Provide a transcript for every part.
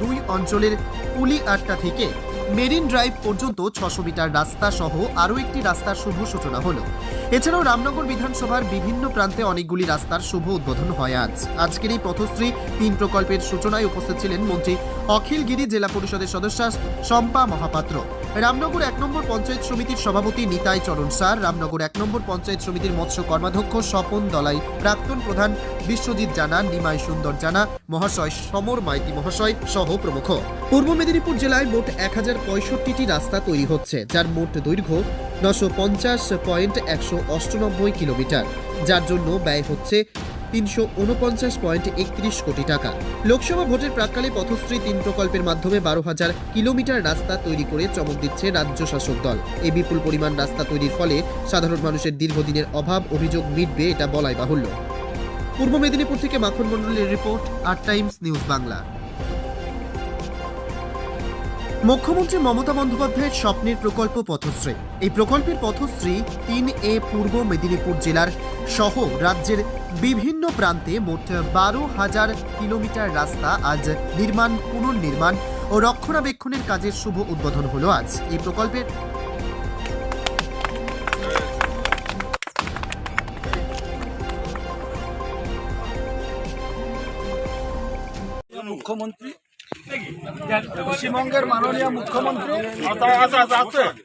দুই অঞ্চলের পুলিআট্টা থেকে মেরিন ড্রাইভ পর্যন্ত ছশো মিটার রাস্তা সহ আরও একটি রাস্তার শুভ সূচনা হল। এছাড়াও রামনগর বিধানসভার বিভিন্ন প্রান্তে অনেকগুলি রাস্তার শুভ উদ্বোধন হয় আজ। আজকের এই পথশ্রী তিন প্রকল্পের সূচনায় উপস্থিত ছিলেন মন্ত্রী অখিল গিরি জেলা পরিষদের সদস্য শম্পা মহাপাত্র। রামনগর এক নম্বর পঞ্চায়েত সমিতির সভাপতি নিতাই চরণ স্যার, রামনগর এক নম্বর পঞ্চায়েত সমিতির মৎস্য কর্মাধ্যক্ষ স্বপন দলাই, প্রাক্তন প্রধান বিশ্বজিৎ জানা, নিমাই সুন্দর জানা, মহাশয় সমর মাইতি মহাশয় সহ প্রমুখ। পূর্ব মেদিনীপুর জেলায় মোট এক হাজার পঁয়ষট্টিটি রাস্তা তৈরি হচ্ছে, যার মোট দৈর্ঘ্য নশো পঞ্চাশ পয়েন্ট একশো অষ্টানব্বই কিলোমিটার। যার জন্য ব্যয় হচ্ছে তিনশো উনপঞ্চাশ পয়েন্ট একত্রিশ কোটি টাকা। লোকসভা ভোটের প্রাককালে পথশ্রী তিন প্রকল্পের মাধ্যমে বারো হাজার কিলোমিটার রাস্তা তৈরি করে চমক দিচ্ছে রাজ্য শাসক দল। এই বিপুল পরিমাণ রাস্তা তৈরির ফলে সাধারণ মানুষের দীর্ঘদিনের অভাব অভিযোগ মিটবে, এটা বলাই বাহুল্য। পূর্ব মেদিনীপুর থেকে মাখন মণ্ডলের রিপোর্ট আট টাইমস নিউজ বাংলা। মুখ্যমন্ত্রী মমতা বন্দ্যোপাধ্যায়ের স্বপ্নের প্রকল্প পথশ্রী। এই প্রকল্পের পথশ্রী তিন এ পূর্ব মেদিনীপুর জেলার সহ রাজ্যের বিভিন্ন প্রান্তে মোট বারো হাজার কিলোমিটার রাস্তা আজ নির্মাণ পুনর্নির্মাণ ও রক্ষণাবেক্ষণের কাজের শুভ উদ্বোধন হলো আজ। এই প্রকল্পের মুখ্যমন্ত্রী? পশ্চিমবঙ্গের মাননীয় মুখ্যমন্ত্রী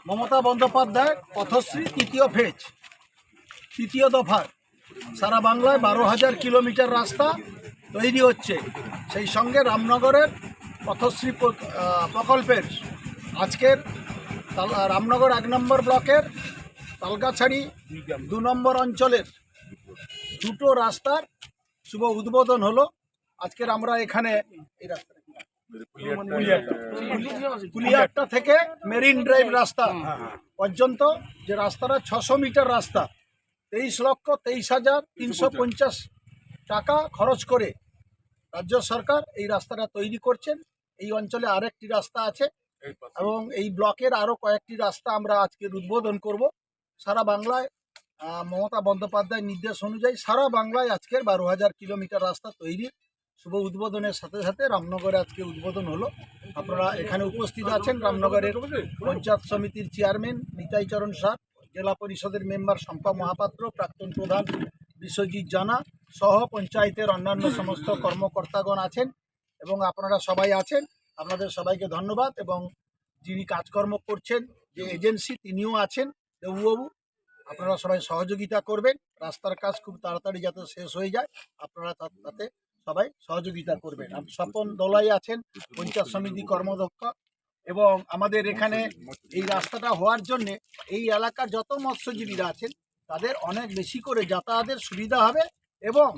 মমতা বন্দ্যোপাধ্যায় পথশ্রী তৃতীয় ফেজ। তৃতীয় দফা সারা বাংলায় বারো হাজার কিলোমিটার রাস্তা তৈরি হচ্ছে। সেই সঙ্গে রামনগরের পথশ্রী প্রকল্পের আজকের রামনগর এক নম্বর ব্লকের তালগাছাড়ি দু নম্বর অঞ্চলের দুটো রাস্তার শুভ উদ্বোধন হলো। আজকের আমরা এখানে এই কুলিয়াট্টা থেকে মেরিন ড্রাইভ রাস্তা পর্যন্ত যে রাস্তাটা ছশো মিটার রাস্তা তেইশ লক্ষ তেইশ হাজার তিনশো পঞ্চাশ। টাকা খরচ করে রাজ্য সরকার এই রাস্তাটা তৈরি করছেন। এই অঞ্চলে আরেকটি রাস্তা আছে এবং এই ব্লকের আরও কয়েকটি রাস্তা আমরা আজকের উদ্বোধন করব। সারা বাংলায় মমতা বন্দ্যোপাধ্যায়ের নির্দেশ অনুযায়ী সারা বাংলায় আজকের বারো হাজার কিলোমিটার রাস্তা তৈরি। শুভ উদ্বোধনের সাথে সাথে রামনগরে আজকে উদ্বোধন হলো। আপনারা এখানে উপস্থিত আছেন। রামনগরের পঞ্চায়েত সমিতির চেয়ারম্যান নিতাইচরণ সার। জেলা পরিষদের মেম্বার শম্পা মহাপাত্র, প্রাক্তন প্রধান বিশ্বজিৎ জানা সহ পঞ্চায়েতের অন্যান্য সমস্ত কর্মকর্তাগণ আছেন এবং আপনারা সবাই আছেন। আপনাদের সবাইকে ধন্যবাদ এবং যিনি কাজকর্ম করছেন, যে এজেন্সি, তিনিও আছেন, দেবুবাবু, আপনারা সবাই সহযোগিতা করবেন। রাস্তার কাজ খুব তাড়াতাড়ি যাতে শেষ হয়ে যায়, আপনারা তাতে সবাই সহযোগিতা করবেন। স্বপন দলাই আছেন, পঞ্চায়েত সমিতি কর্মদক্ষ। এবং আমাদের এখানে এই রাস্তাটা হওয়ার জন্য এই এলাকার যত মৎস্যজীবীরা আছেন তাদের অনেক বেশি করে যাতায়াতের সুবিধা হবে এবং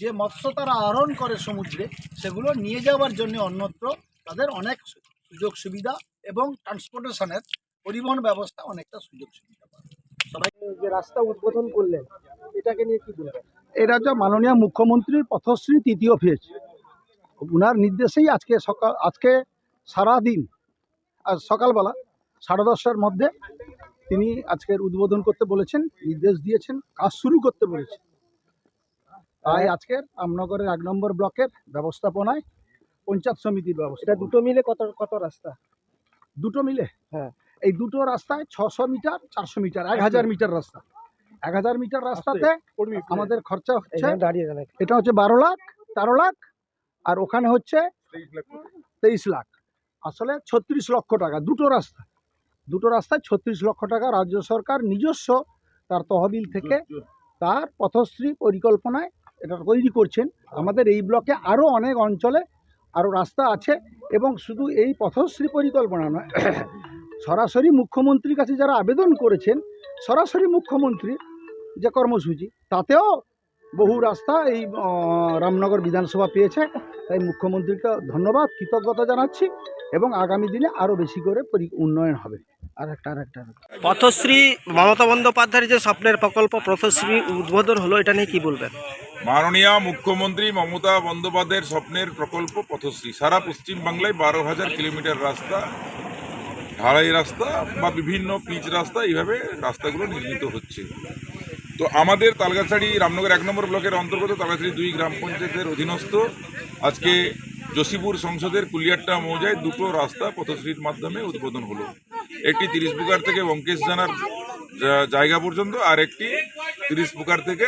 যে মৎস্য তারা আহরণ করে সমুদ্রে সেগুলো নিয়ে যাওয়ার জন্য অন্যত্র তাদের অনেক সু- সুযোগ সুবিধা এবং ট্রান্সপোর্টেশনের পরিবহন ব্যবস্থা অনেকটা সুযোগ সুবিধা পাবে। সবাই যে রাস্তা উদ্বোধন করলেন এটাকে নিয়ে কি বলবেন? এটা হচ্ছে মাননীয় মুখ্যমন্ত্রীর পথশ্রী তৃতীয় ফেজ। ওনার নির্দেশেই আজকে সকাল আজকে সারাদিন আজ সকালবেলা সাড়ে দশটার মধ্যে তিনি আজকের উদ্বোধন করতে বলেছেন নির্দেশ দিয়েছেন কাজ শুরু করতে বলেছেন। তাই আজকের রামনগরের এক নম্বর ব্লকের ব্যবস্থাপনায় পঞ্চায়েত সমিতির ব্যবস্থা এটা দুটো মিলে কত কত রাস্তা? দুটো মিলে। হ্যাঁ। এই দুটো রাস্তায় ছশো মিটার চারশো মিটার এক হাজার মিটার রাস্তা। এক হাজার মিটার রাস্তাতে আমাদের খরচা হচ্ছে দাঁড়িয়ে এটা হচ্ছে বারো লাখ তেরো লাখ আর ওখানে হচ্ছে তেইশ লাখ। আসলে ছত্রিশ লক্ষ টাকা দুটো রাস্তা। দুটো রাস্তায় ছত্রিশ লক্ষ টাকা রাজ্য সরকার নিজস্ব তার তহবিল থেকে তার পথশ্রী পরিকল্পনায় এটা তৈরি করছেন। আমাদের এই ব্লকে আরও অনেক অঞ্চলে আরও রাস্তা আছে এবং শুধু এই পথশ্রী পরিকল্পনা নয় সরাসরি মুখ্যমন্ত্রীর কাছে যারা আবেদন করেছেন সরাসরি মুখ্যমন্ত্রী যে কর্মসূচি তাতেও বহু রাস্তা এই রামনগর বিধানসভা পেয়েছে। তাই মুখ্যমন্ত্রীকে ধন্যবাদ কৃতজ্ঞতা জানাচ্ছি এবং আগামী দিনে আরও বেশি করে পরি- উন্নয়ন হবে। আর একটা আর একটা পথশ্রী মমতা বন্দ্যোপাধ্যায়ের যে স্বপ্নের প্রকল্প পথশ্রী উদ্বোধন হলো এটা নিয়ে কি বলবেন? মাননীয় মুখ্যমন্ত্রী মমতা বন্দ্যোপাধ্যায়ের স্বপ্নের প্রকল্প পথশ্রী। সারা পশ্চিম বাংলায় বারো হাজার কিলোমিটার রাস্তা ঢালাই রাস্তা বা বিভিন্ন পিচ রাস্তা এইভাবে রাস্তাগুলো নির্মিত হচ্ছে। তো আমাদের তালগাছাড়ি রামনগর এক নম্বর ব্লকের অন্তর্গত তালগাছাড়ি দুই গ্রাম পঞ্চায়েতের অধীনস্থ। আজকে জসিপুর সংসদের কুলিয়াট্টা মৌজায় দুটো রাস্তা পথশ্রীর মাধ্যমে উদ্বোধন হলো। একটি তিরিশ বুকার থেকে বঙ্কেশ জানার জায়গা পর্যন্ত আর একটি তিরিশ বুকার থেকে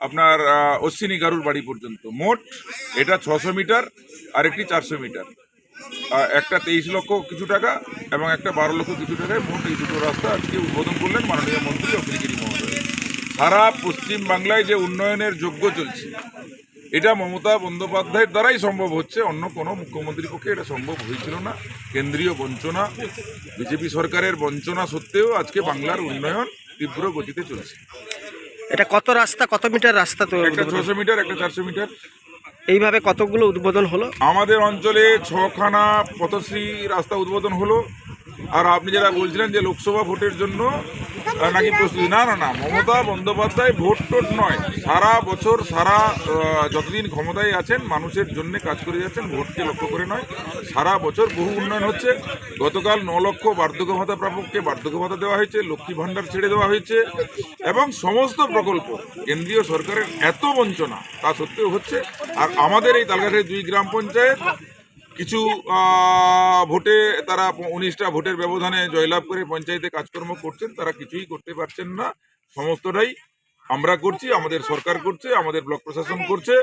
আপনার অশ্বিনী গারুর বাড়ি পর্যন্ত। মোট এটা ছশো মিটার, আর একটি চারশো মিটার। একটা তেইশ লক্ষ কিছু টাকা এবং একটা বারো লক্ষ কিছু টাকায় মোট এই দুটো রাস্তা আজকে উদ্বোধন করলেন মাননীয় মন্ত্রী অখিলগিরি মহোদয়। সারা পশ্চিম বাংলায় যে উন্নয়নের যোগ্য চলছে এটা মমতা বন্দ্যোপাধ্যায়ের দ্বারাই সম্ভব হচ্ছে অন্য কোনো মুখ্যমন্ত্রীর পক্ষে এটা সম্ভব হয়েছিল না। কেন্দ্রীয় বঞ্চনা বিজেপি সরকারের বঞ্চনা সত্ত্বেও আজকে বাংলার উন্নয়ন তীব্র গতিতে চলছে। এটা কত রাস্তা কত মিটার রাস্তা তো একটা ছশো মিটার একটা চারশো মিটার। এইভাবে কতগুলো উদ্বোধন হলো? আমাদের অঞ্চলে ছখানা পথশ্রী রাস্তা উদ্বোধন হলো। আর আপনি যারা বলছিলেন যে লোকসভা ভোটের জন্য নাকি প্রস্তুতি? না না না, মমতা বন্দ্যোপাধ্যায় ভোট টোট নয়। সারা বছর, সারা যতদিন ক্ষমতায় আছেন, মানুষের জন্য কাজ করে যাচ্ছেন, ভোটকে লক্ষ্য করে নয়। সারা বছর বহু উন্নয়ন হচ্ছে। গতকাল ন লক্ষ বার্ধক্য ভাতা প্রাপককে বার্ধক্য ভাতা দেওয়া হয়েছে, লক্ষ্মী ভাণ্ডার ছেড়ে দেওয়া হয়েছে এবং সমস্ত প্রকল্প কেন্দ্রীয় সরকারের এত বঞ্চনা তা সত্ত্বেও হচ্ছে। আর আমাদের এই তালগাছের দুই গ্রাম পঞ্চায়েত কিছু আহ, ভোটে তারা উনিশটা ভোটের ব্যবধানে জয়লাভ করে পঞ্চায়েতে কাজকর্ম করছেন তারা কিছুই করতে পারছেন না। সমস্তটাই আমরা করছি আমাদের সরকার করছে আমাদের ব্লক প্রশাসন করছে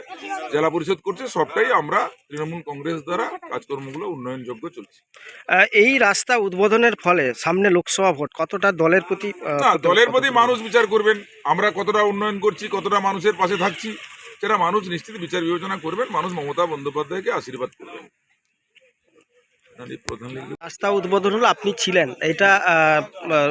জেলা পরিষদ করছে সবটাই আমরা তৃণমূল কংগ্রেস দ্বারা কাজকর্মগুলো উন্নয়নযোগ্য চলছে। এই রাস্তা উদ্বোধনের ফলে সামনে লোকসভা ভোট কতটা দলের প্রতি দলের প্রতি মানুষ বিচার করবেন আমরা কতটা উন্নয়ন করছি কতটা মানুষের পাশে থাকছি সেটা মানুষ নিশ্চিত বিচার বিবেচনা করবেন মানুষ মমতা বন্দ্যোপাধ্যায়কে আশীর্বাদ করবেন। রাস্তা উদ্বোধন হলো আপনি ছিলেন। এটা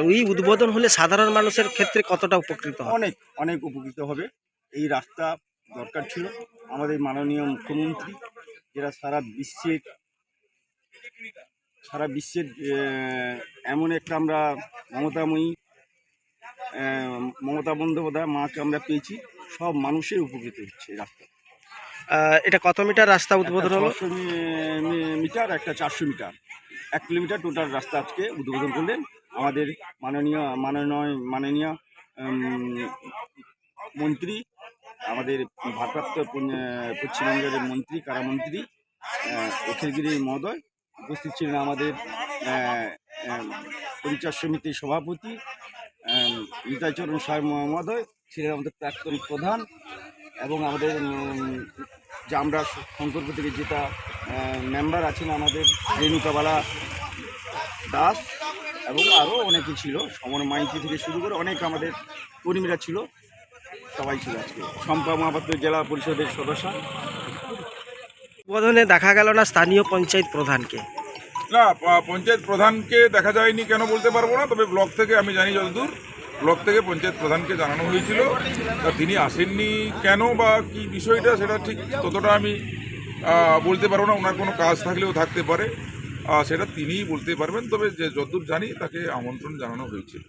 ওই উদ্বোধন হলে সাধারণ মানুষের ক্ষেত্রে কতটা উপকৃত অনেক অনেক উপকৃত হবে। এই রাস্তা দরকার ছিল। আমাদের মাননীয় মুখ্যমন্ত্রী যারা সারা বিশ্বের সারা বিশ্বের এমন একটা আমরা মমতাময়ী মমতা বন্দ্যোপাধ্যায় মাকে আমরা পেয়েছি। সব মানুষের উপকৃত হচ্ছে এই রাস্তা এটা কত মিটার রাস্তা উদ্বোধন হলো? মিটার একটা চারশো মিটার। এক কিলোমিটার টোটাল রাস্তা আজকে উদ্বোধন করলেন। আমাদের মাননীয় মাননীয় মাননীয় মন্ত্রী আমাদের ভারপ্রাপ্ত পশ্চিমবঙ্গের মন্ত্রী কারামন্ত্রী অখিলগিরি মহোদয় উপস্থিত ছিলেন আমাদের আহ, সমিতির সভাপতি নিতাইচরণ সাহেব মহোদয় ছিলেন আমাদের প্রাক্তন প্রধান এবং আমাদের যে আমরা শঙ্করপুর থেকে যেটা মেম্বার আছেন আমাদের রেণুকাবালা দাস এবং আরও অনেকে ছিল সমর মাইতি থেকে শুরু করে অনেক আমাদের কর্মীরা ছিল সবাই ছিল আজকে। শম্পা মহাপাত্র জেলা পরিষদের সদস্য। উদ্বোধনে দেখা গেল না স্থানীয় পঞ্চায়েত প্রধানকে? না পঞ্চায়েত প্রধানকে দেখা যায়নি কেন বলতে পারব না তবে ব্লক থেকে আমি জানি যতদূর। ব্লক থেকে পঞ্চায়েত প্রধানকে জানানো হয়েছিল। তা তিনি আসেননি কেন বা কি বিষয়টা সেটা ঠিক ততটা আমি বলতে পারব না। ওনার কোনো কাজ থাকলেও থাকতে পারে। সেটা তিনিই বলতে পারবেন। তবে যে যতদূর জানি তাকে আমন্ত্রণ জানানো হয়েছিল।